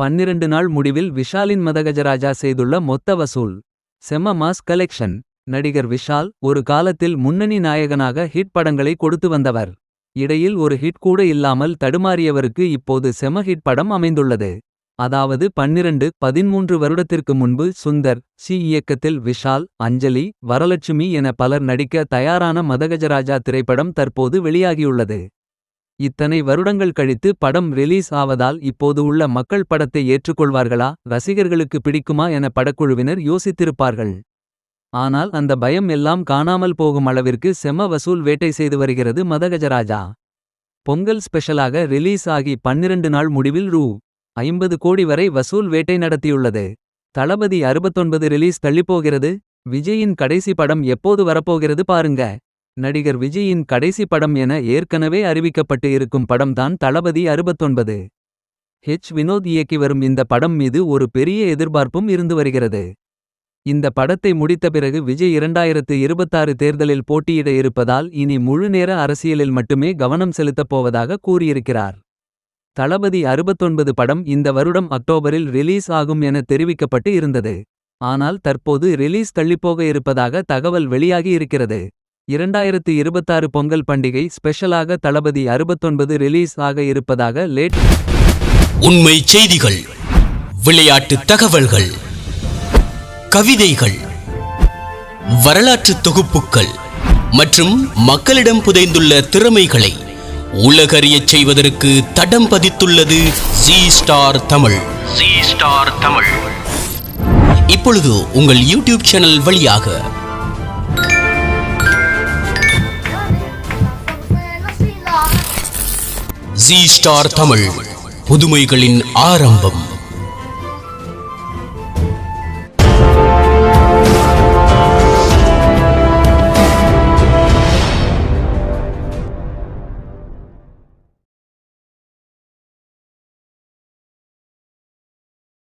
பன்னிரண்டு நாள் முடிவில் விஷாலின் மதகஜராஜா செய்துள்ள மொத்த வசூல். செம்ம மாஸ் கலெக்ஷன். நடிகர் விஷால் ஒரு காலத்தில் முன்னணி நாயகனாக ஹிட் படங்களை கொடுத்து வந்தவர். இடையில் ஒரு ஹிட் கூட இல்லாமல் தடுமாறியவருக்கு இப்போது செம ஹிட் படம் அமைந்துள்ளது. அதாவது பன்னிரண்டு பதிமூன்று வருடத்திற்கு முன்பு சுந்தர் சி இயக்கத்தில் விஷால் அஞ்சலி வரலட்சுமி என பலர் நடிக்க தயாரான மதகஜராஜா திரைப்படம் தற்போது வெளியாகியுள்ளது. இத்தனை வருடங்கள் கழித்து படம் ரிலீஸ் ஆவதால் இப்போது உள்ள மக்கள் படத்தை ஏற்றுக்கொள்வார்களா? ரசிகர்களுக்கு பிடிக்குமா என படக்குழுவினர் யோசித்திருப்பார்கள். ஆனால் அந்த பயம் எல்லாம் காணாமல் போகும் அளவிற்கு செம வசூல் வேட்டை செய்து வருகிறது மதகஜராஜா. பொங்கல் ஸ்பெஷலாக ரிலீஸ் ஆகி பன்னிரண்டு நாள் முடிவில் ரூ. ஐம்பது கோடி வரை வசூல் வேட்டை நடத்தியுள்ளது. தளபதி அறுபத்தொன்பது ரிலீஸ் தள்ளிப்போகிறது விஜயின் கடைசி படம் எப்போது வரப்போகிறது பாருங்க. நடிகர் விஜயின் கடைசி படம் என ஏற்கனவே அறிவிக்கப்பட்டு இருக்கும் படம்தான் தளபதி அறுபத்தொன்பது. ஹெச் வினோத் இயக்கி வரும் இந்த படம் மீது ஒரு பெரிய எதிர்பார்ப்பும் இருந்து வருகிறது. இந்த படத்தை முடித்த பிறகு விஜய் இரண்டாயிரத்து இருபத்தாறு தேர்தலில் போட்டியிட இருப்பதால் இனி முழுநேர அரசியலில் மட்டுமே கவனம் செலுத்தப் போவதாக கூறியிருக்கிறார். தளபதி அறுபத்தொன்பது படம் இந்த வருடம் அக்டோபரில் ரிலீஸ் ஆகும் என தெரிவிக்கப்பட்டு இருந்தது. ஆனால் தற்போது ரிலீஸ் தள்ளிப்போக இருப்பதாக தகவல் வெளியாகி இருக்கிறது. இரண்டாயிரத்து இருபத்தாறு பொங்கல் பண்டிகை ஸ்பெஷலாக தளபதி அறுபத்தொன்பது ரிலீஸ் ஆக இருப்பதாக லேட் உண்மை செய்திகள் விளையாட்டு தகவல்கள் கவிதைகள் வரலாற்று தொகுப்புகள் மற்றும் மக்களிடம் புதைந்துள்ள திறமைகளை உலகறியச் செய்வதற்கு தடம் பதித்துள்ளது G star Tamil. G star Tamil. இப்பொழுது உங்கள் யூடியூப் சேனல் வழியாக ஜி ஸ்டார் தமிழ் புதுமைகளின் ஆரம்பம்.